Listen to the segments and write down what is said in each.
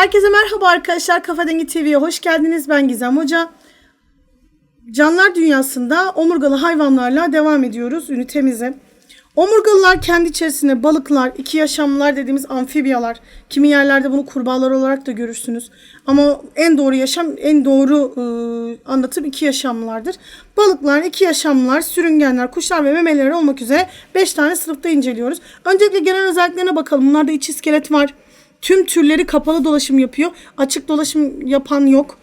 Herkese merhaba arkadaşlar. Kafa Dengi TV'ye hoş geldiniz. Ben Gizem Hoca. Canlılar dünyasında omurgalı hayvanlarla devam ediyoruz ünitemize. Omurgalılar kendi içerisinde balıklar, iki yaşamlılar dediğimiz amfibiyalar. Kimi yerlerde bunu kurbağalar olarak da görürsünüz. Ama en doğru yaşam, en doğru e, anlatım iki yaşamlılardır. Balıklar, iki yaşamlılar, sürüngenler, kuşlar ve memeleri olmak üzere 5 tane sınıfta inceliyoruz. Öncelikle genel özelliklerine bakalım. Bunlarda iç iskelet var. Tüm türleri kapalı dolaşım yapıyor. Açık dolaşım yapan yok.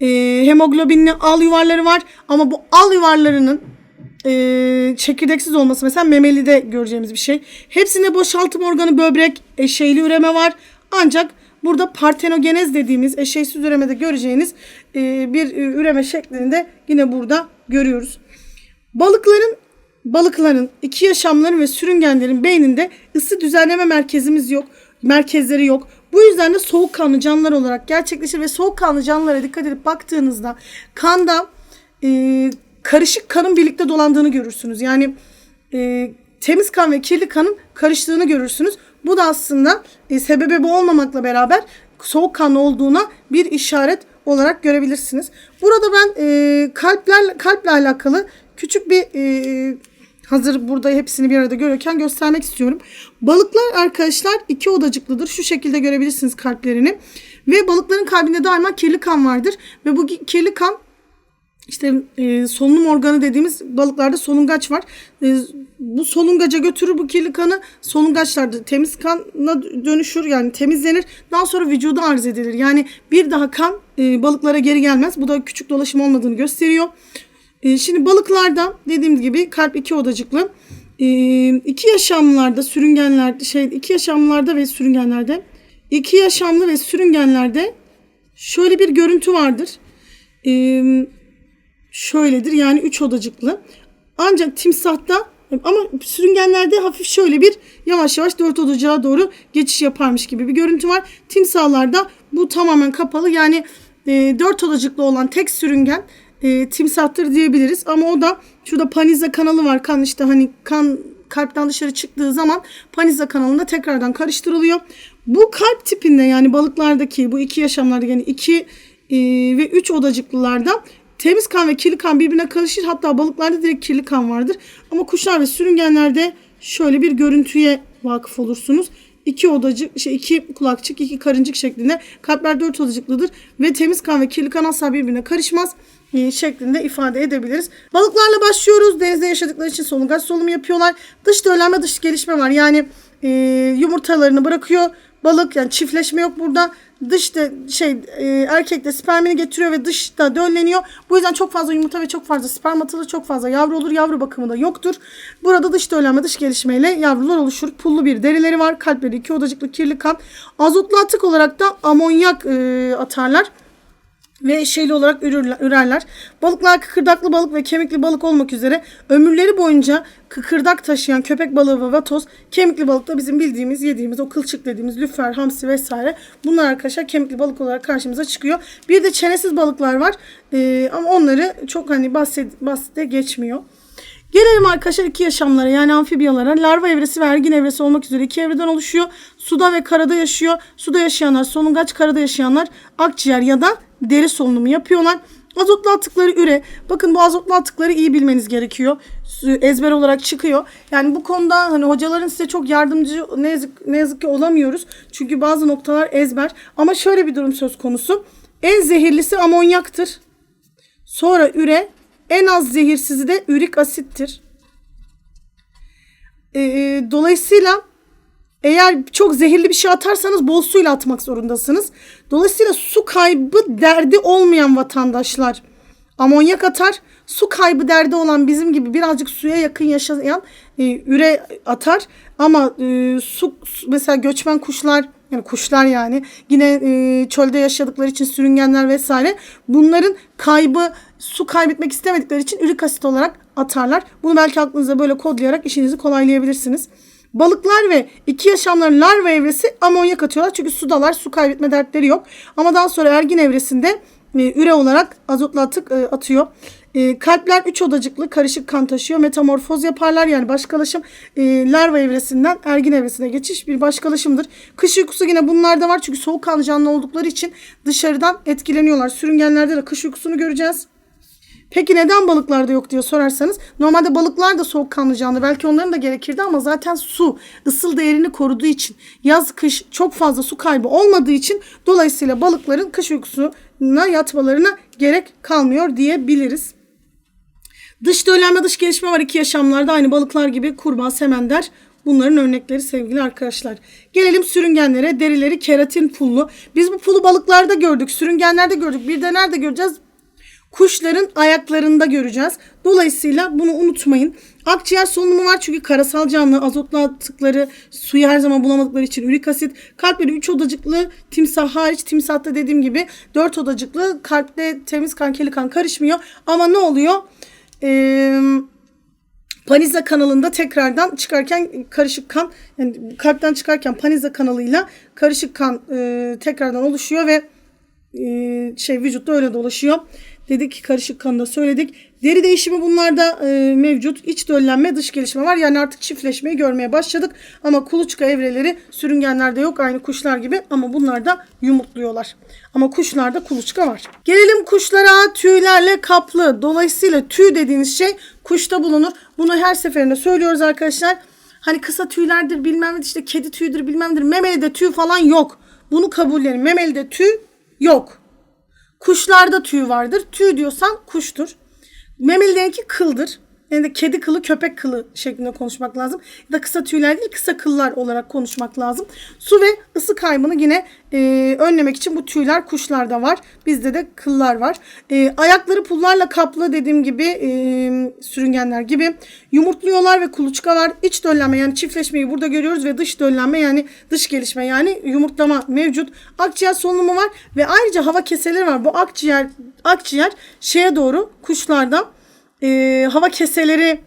E, hemoglobinli al yuvarları var. Ama bu al yuvarlarının e, çekirdeksiz olması mesela memelide göreceğimiz bir şey. Hepsinde boşaltım organı böbrek, eşeyli üreme var. Ancak burada partenogenez dediğimiz eşeysiz üremede göreceğiniz e, bir e, üreme şeklinde yine burada görüyoruz. Balıkların balıkların, iki yaşamların ve sürüngenlerin beyninde ısı düzenleme merkezimiz yok. Merkezleri yok. Bu yüzden de soğukkanlı canlılar olarak gerçekleşir ve soğukkanlı canlılara dikkat edip baktığınızda kanda e, karışık kanın birlikte dolandığını görürsünüz. Yani e, temiz kan ve kirli kanın karıştığını görürsünüz. Bu da aslında e, sebebi bu olmamakla beraber soğukkanlı olduğuna bir işaret olarak görebilirsiniz. Burada ben e, kalpler kalple alakalı küçük bir e, hazır burada hepsini bir arada görürken göstermek istiyorum. Balıklar arkadaşlar iki odacıklıdır. Şu şekilde görebilirsiniz kalplerini. Ve balıkların kalbinde daima kirli kan vardır. Ve bu kirli kan işte e, solunum organı dediğimiz balıklarda solungaç var. E, bu solungaca götürür bu kirli kanı. Solungaçlarda temiz kana dönüşür yani temizlenir. Daha sonra vücuda arz edilir. Yani bir daha kan e, balıklara geri gelmez. Bu da küçük dolaşım olmadığını gösteriyor. E, şimdi balıklarda dediğim gibi kalp iki odacıklı. E, iki yaşamlılarda sürüngenlerde şey iki yaşamlılarda ve sürüngenlerde iki yaşamlı ve sürüngenlerde şöyle bir görüntü vardır. Eee şöyledir. Yani üç odacıklı. Ancak timsahta ama sürüngenlerde hafif şöyle bir yavaş yavaş dört odacığa doğru geçiş yaparmış gibi bir görüntü var. Timsahlarda bu tamamen kapalı. Yani e, dört odacıklı olan tek sürüngen e, timsahtır diyebiliriz. Ama o da şurada paniza kanalı var. Kan işte hani kan kalpten dışarı çıktığı zaman paniza kanalında tekrardan karıştırılıyor. Bu kalp tipinde yani balıklardaki bu iki yaşamlarda yani iki e, ve üç odacıklılarda Temiz kan ve kirli kan birbirine karışır. Hatta balıklarda direkt kirli kan vardır. Ama kuşlar ve sürüngenlerde şöyle bir görüntüye vakıf olursunuz. İki odacık, şey iki kulakçık, iki karıncık şeklinde. Kalpler dört odacıklıdır ve temiz kan ve kirli kan asla birbirine karışmaz e, şeklinde ifade edebiliriz. Balıklarla başlıyoruz. Denizde yaşadıkları için solungaç solumu yapıyorlar. Dış döllenme, dış gelişme var. Yani e, yumurtalarını bırakıyor. Balık yani çiftleşme yok burada dışta şey e, erkekte spermini getiriyor ve dışta dölleniyor. Bu yüzden çok fazla yumurta ve çok fazla sperm atılır. Çok fazla yavru olur. Yavru bakımı da yoktur. Burada dış döllenme, dış gelişmeyle yavrular oluşur. Pullu bir derileri var. Kalpleri iki odacıklı kirli kan. Azotlu atık olarak da amonyak e, atarlar ve şeyli olarak ürerler. Balıklar kıkırdaklı balık ve kemikli balık olmak üzere ömürleri boyunca kıkırdak taşıyan köpek balığı ve vatoz, kemikli balık da bizim bildiğimiz, yediğimiz o kılçık dediğimiz lüfer, hamsi vesaire. Bunlar arkadaşlar kemikli balık olarak karşımıza çıkıyor. Bir de çenesiz balıklar var. Ee, ama onları çok hani bahset, bahsede geçmiyor. Gelelim arkadaşlar iki yaşamlara yani amfibiyalara. Larva evresi ve ergin evresi olmak üzere iki evreden oluşuyor. Suda ve karada yaşıyor. Suda yaşayanlar solungaç, karada yaşayanlar akciğer ya da deri solunumu yapıyorlar. Azotlu atıkları üre. Bakın bu azotlu atıkları iyi bilmeniz gerekiyor. Ezber olarak çıkıyor. Yani bu konuda hani hocaların size çok yardımcı ne yazık, ne yazık ki olamıyoruz. Çünkü bazı noktalar ezber. Ama şöyle bir durum söz konusu. En zehirlisi amonyaktır. Sonra üre. En az zehirsizi de ürik asittir. Ee, dolayısıyla eğer çok zehirli bir şey atarsanız bol suyla atmak zorundasınız. Dolayısıyla su kaybı derdi olmayan vatandaşlar amonyak atar. Su kaybı derdi olan bizim gibi birazcık suya yakın yaşayan e, üre atar. Ama e, su mesela göçmen kuşlar yani kuşlar yani yine e, çölde yaşadıkları için sürüngenler vesaire bunların kaybı su kaybetmek istemedikleri için ürik asit olarak atarlar. Bunu belki aklınıza böyle kodlayarak işinizi kolaylayabilirsiniz. Balıklar ve iki yaşamların larva evresi amonyak atıyorlar. Çünkü sudalar su kaybetme dertleri yok. Ama daha sonra ergin evresinde e, üre olarak azotlu atık e, atıyor. E, kalpler üç odacıklı karışık kan taşıyor. Metamorfoz yaparlar yani başkalaşım e, larva evresinden ergin evresine geçiş bir başkalaşımdır. Kış uykusu yine bunlarda var çünkü soğukkanlı canlı oldukları için dışarıdan etkileniyorlar. Sürüngenlerde de kış uykusunu göreceğiz. Peki neden balıklarda yok diye sorarsanız normalde balıklar da soğukkanlı canlı belki onların da gerekirdi ama zaten su ısıl değerini koruduğu için yaz kış çok fazla su kaybı olmadığı için dolayısıyla balıkların kış uykusuna yatmalarına gerek kalmıyor diyebiliriz. Dış döllenme dış gelişme var iki yaşamlarda aynı balıklar gibi kurbağa, semender bunların örnekleri sevgili arkadaşlar. Gelelim sürüngenlere derileri keratin pullu. Biz bu pulu balıklarda gördük sürüngenlerde gördük bir de nerede göreceğiz? Kuşların ayaklarında göreceğiz. Dolayısıyla bunu unutmayın. Akciğer solunumu var çünkü karasal canlı azotlu atıkları suyu her zaman bulamadıkları için ürik asit. Kalpleri 3 odacıklı timsah hariç timsahta dediğim gibi 4 odacıklı kalpte temiz kan kirli kan karışmıyor. Ama ne oluyor? Eee Paniza kanalında tekrardan çıkarken karışık kan yani kalpten çıkarken Paniza kanalıyla karışık kan e, tekrardan oluşuyor ve e, şey vücutta öyle dolaşıyor. Dedik ki karışık kanı da söyledik. Deri değişimi bunlarda e, mevcut. İç döllenme, dış gelişme var. Yani artık çiftleşmeyi görmeye başladık. Ama kuluçka evreleri sürüngenlerde yok. Aynı kuşlar gibi ama bunlar da yumurtluyorlar. Ama kuşlarda kuluçka var. Gelelim kuşlara tüylerle kaplı. Dolayısıyla tüy dediğiniz şey kuşta bulunur. Bunu her seferinde söylüyoruz arkadaşlar. Hani kısa tüylerdir bilmem işte kedi tüyüdür bilmemdir. Memelide tüy falan yok. Bunu kabullenin. Memelide tüy yok. Kuşlarda tüy vardır. Tüy diyorsan kuştur. Memelilerinki kıldır. Yani kedi kılı, köpek kılı şeklinde konuşmak lazım. Ya da kısa tüyler değil, kısa kıllar olarak konuşmak lazım. Su ve ısı kaybını yine e, önlemek için bu tüyler kuşlarda var. Bizde de kıllar var. E, ayakları pullarla kaplı dediğim gibi e, sürüngenler gibi. Yumurtluyorlar ve kuluçka var. İç döllenme yani çiftleşmeyi burada görüyoruz ve dış döllenme yani dış gelişme yani yumurtlama mevcut. Akciğer solunumu var ve ayrıca hava keseleri var. Bu akciğer akciğer şeye doğru kuşlarda e, hava keseleri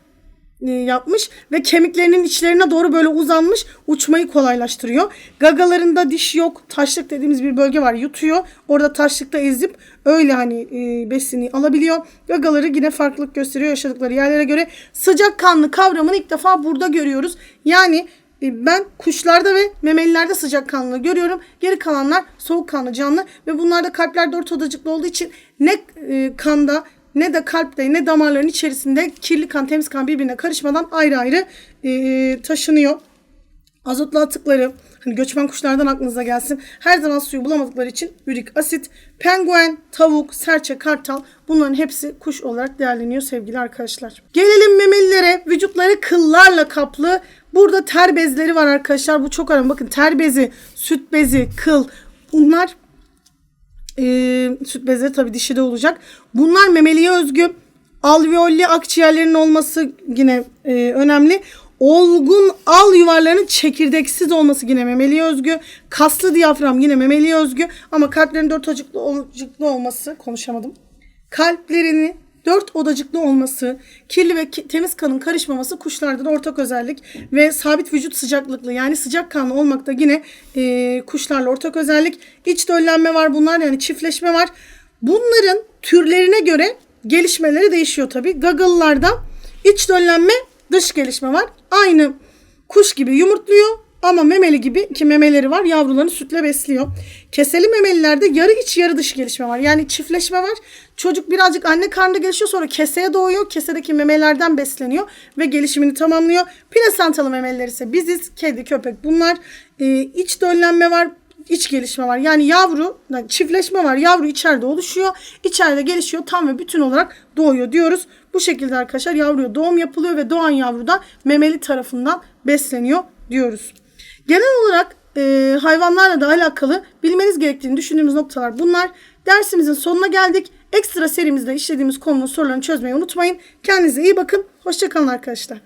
e, yapmış ve kemiklerinin içlerine doğru böyle uzanmış uçmayı kolaylaştırıyor. Gagalarında diş yok. Taşlık dediğimiz bir bölge var. Yutuyor. Orada taşlıkta ezip öyle hani e, besini alabiliyor. Gagaları yine farklılık gösteriyor yaşadıkları yerlere göre. Sıcak kanlı kavramını ilk defa burada görüyoruz. Yani e, ben kuşlarda ve memelilerde sıcak kanlı görüyorum. Geri kalanlar soğuk kanlı canlı ve bunlarda kalpler dört odacıklı olduğu için ne e, kanda ne de kalpte ne damarların içerisinde kirli kan temiz kan birbirine karışmadan ayrı ayrı e, taşınıyor. Azotlu atıkları hani göçmen kuşlardan aklınıza gelsin. Her zaman suyu bulamadıkları için ürik asit, penguen, tavuk, serçe, kartal bunların hepsi kuş olarak değerleniyor sevgili arkadaşlar. Gelelim memelilere. Vücutları kıllarla kaplı. Burada ter bezleri var arkadaşlar. Bu çok önemli. Bakın ter bezi, süt bezi, kıl bunlar e, süt bezleri tabii dişide olacak. Bunlar memeliye özgü. Alveolli akciğerlerin olması yine e, önemli. Olgun al yuvarlarının çekirdeksiz olması yine memeliye özgü. Kaslı diyafram yine memeliye özgü. Ama kalplerin dört odacıklı, odacıklı olması konuşamadım. Kalplerini dört odacıklı olması, kirli ve temiz kanın karışmaması kuşlarda da ortak özellik ve sabit vücut sıcaklıklı yani sıcak kanlı olmak da yine e, kuşlarla ortak özellik. İç döllenme var bunlar yani çiftleşme var. Bunların türlerine göre gelişmeleri değişiyor tabii. Gagalılarda iç döllenme, dış gelişme var. Aynı kuş gibi yumurtluyor ama memeli gibi ki memeleri var yavrularını sütle besliyor. Keseli memelilerde yarı iç yarı dış gelişme var. Yani çiftleşme var. Çocuk birazcık anne karnında gelişiyor sonra keseye doğuyor. Kesedeki memelerden besleniyor ve gelişimini tamamlıyor. Plasentalı memeliler ise biziz, kedi, köpek bunlar. Ee, iç döllenme var iç gelişme var. Yani yavru, yani çiftleşme var. Yavru içeride oluşuyor. içeride gelişiyor. Tam ve bütün olarak doğuyor diyoruz. Bu şekilde arkadaşlar yavruya doğum yapılıyor ve doğan yavru da memeli tarafından besleniyor diyoruz. Genel olarak e, hayvanlarla da alakalı bilmeniz gerektiğini düşündüğümüz noktalar bunlar. Dersimizin sonuna geldik. Ekstra serimizde işlediğimiz konunun sorularını çözmeyi unutmayın. Kendinize iyi bakın. Hoşçakalın arkadaşlar.